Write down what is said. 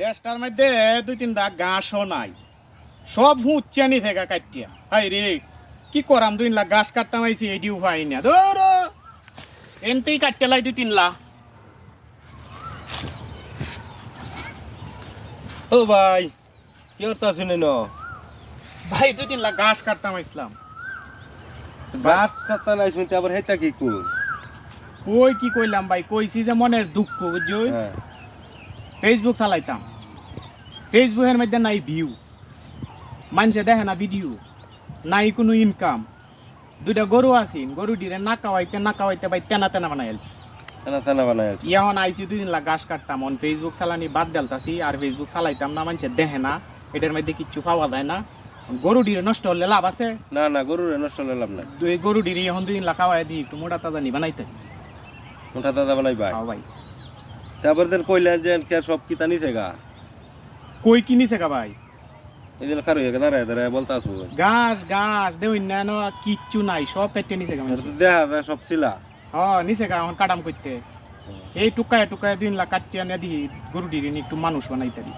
দেশটার মধ্যে দুই তিনটা ঘাসও নাই। সব হুঁচানি থেকে কাটিয়া। হাই রে কি করাম দুই লাখ ঘাস কাটতাম আইছি এডিও পাই না। ধর! এনতেই কাটতে লাই দুই তিন লাখ ও ভাই কি করতে শুনে ন ভাই দুই তিন লাখ ঘাস কাটতাম আইসলাম গাছ কাটতে নাই শুনতে আবার হেতা কি কই কই কি কইলাম ভাই কইছি যে মনের দুঃখ বুঝছ হ্যাঁ। ফেসবুক চালাইতাম। ফেসবুকের মধ্যে নাই ভিউ মানুষে দেখে না ভিডিও নাই কোনো ইনকাম দুইটা গরু আছিন গরু ডিরে না কাওয়াইতে না কাওয়াইতে ভাই তেনা তেনা বানাই খানা খানা বানাই আছে এখন আইসি দুই দিন লাখ গাছ কাটতাম অন ফেসবুক চালানি বাদ দেলতাছি আর ফেসবুক চালাইতাম না মানুষে দেখে না। এটার মধ্যে কিচ্ছু পাওয়া যায় না। গরু ডিরে নষ্ট হলে লাভ আছে। না না গরুর নষ্ট হলে লাভ নাই। এই গরু ডিরে এখন দুই দিন লাখ খাওয়াই দিই একটু মোটা তাজা নি বানাইতে। মোটা দাদা বানাই ভাই ভাই। তারপর দেন কইলেন যে কে সব কিতা নিছে গা। কই কিনি কা ভাই? জন্য কারও একে দাঁড়ায় দাঁড়ায় বলতে আসব গাছ গাছ দে না কিচ্ছু নাই সব পেটে নিছে গেছে। দেখা যায় সব ছিলা। হ্যাঁ নিছে গা এখন কাটাম করতে এই টুকায় টুকায় দিন লাখ কাটিয়ে আনে দি গরু একটু মানুষ বানাইতে দিই